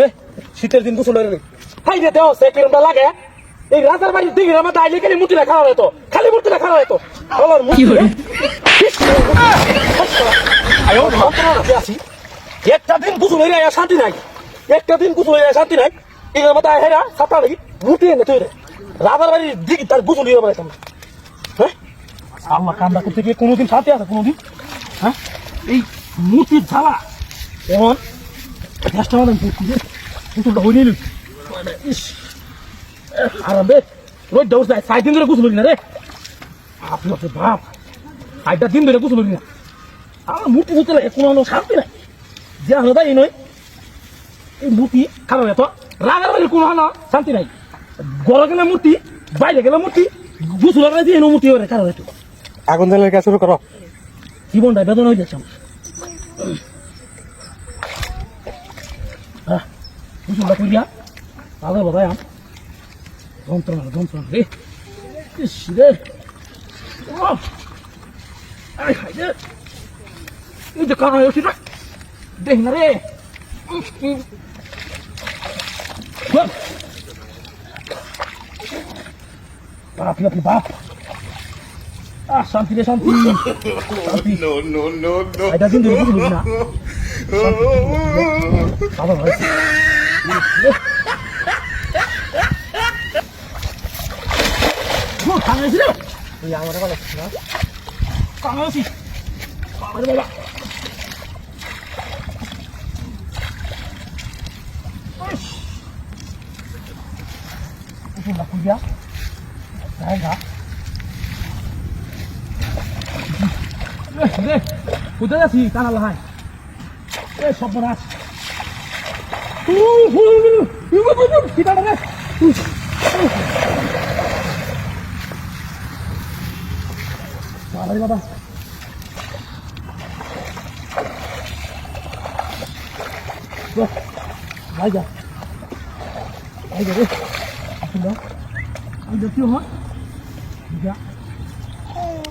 রে শীতের দিন গোসল রে হাই রে সে কিরমটা লাগে? এই রাজার বাড়ির দিকে আমার দাইলে খালি মুটি রাখা হতো খালি মুটি রাখা হতো আমার মুটি আসি একটা দিন গোসল হইলে আর শান্তি নাই। একটা দিন গোসল হইলে আর শান্তি নাই। এই আমার দাই হেরা সাতা লাগি মুটি এনে তুই রে। রাজার বাড়ির দিকে তার গোসল হইয়া বেড়াইতাম। হ্যাঁ? আল্লাহ কামটা করতে গিয়ে কোনোদিন শান্তি আছে কোনোদিন? হ্যাঁ? এই মুটির ঝালা এখন পুকুরে পুকুরটা হয়ে নিলি আরাম রে রোজ দৌড় যায় সাই দিন ধরে গুছল না রে আপনি বাপরে বাপ সাইটা দিন ধরে গুছল না আমার ধরতে লাগে কোনো শান্তি নাই যে হলো তাই নয় এই মূর্তি খারাপ এত রাগার বাড়ির কোনো হলো শান্তি নাই গড় গেলে মূর্তি বাইরে গেলে মূর্তি গুছল করে দিয়ে মূর্তি হবে কারও একটু আগুন জ্বালিয়ে কাজ শুরু করো জীবনটা বেদনা হয়ে যাচ্ছে আমার বুঝুনটা কইয়া ভালো বাবা আম যন্ত্রণা যন্ত্রণা রে রে আই হাই রে এই যে কানা রে দেখ না রে। বাপ বাপ বাপ বাপ শান্তি রে শান্তি. এটা কিন্তু বুঝলি না বাবা ভাই কাঙাছি রে এই আমার ভালো না কাঙাছি আরে বাবা Itu nak kuliah. Saya enggak. রে রে কোথায় যাচ্ছি টানা লাহাই এ সর্বনাশ কিটা রে বাবা রে বাবা যা, ভাই যা যা রে আসুন দাও ভাই যা কি যা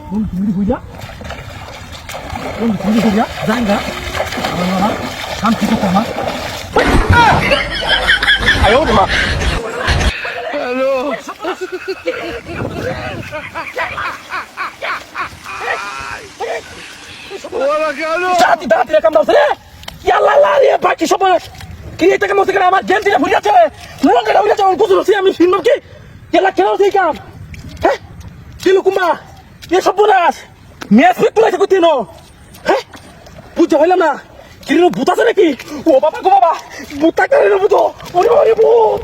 কোন তুমি যা কোন তুমি হয়ে যা জাঙ্গা আমার শান্তি আমার তাড়াতাড়ি ইয়াল্লা, লা, রে, বাকি সব কি এটা আমার গেম থেকে ভুলে যাচ্ছে? মন করে ভুলে যাচ্ছে আমি ফিল্ম কি? ইয়াল্লা কেন সেই কাম। হ্যাঁ? কিলো কুমা এ সব বোনাস ম্যাচ ফিট তুলাইছে কোথায় নো হ্যাঁ? বুঝতে পারলাম না। কিলো ভূত আছে নাকি? ও বাবা গো বাবা, ভূত থাকতে ভূত। ওরে বাবা রে ভূত।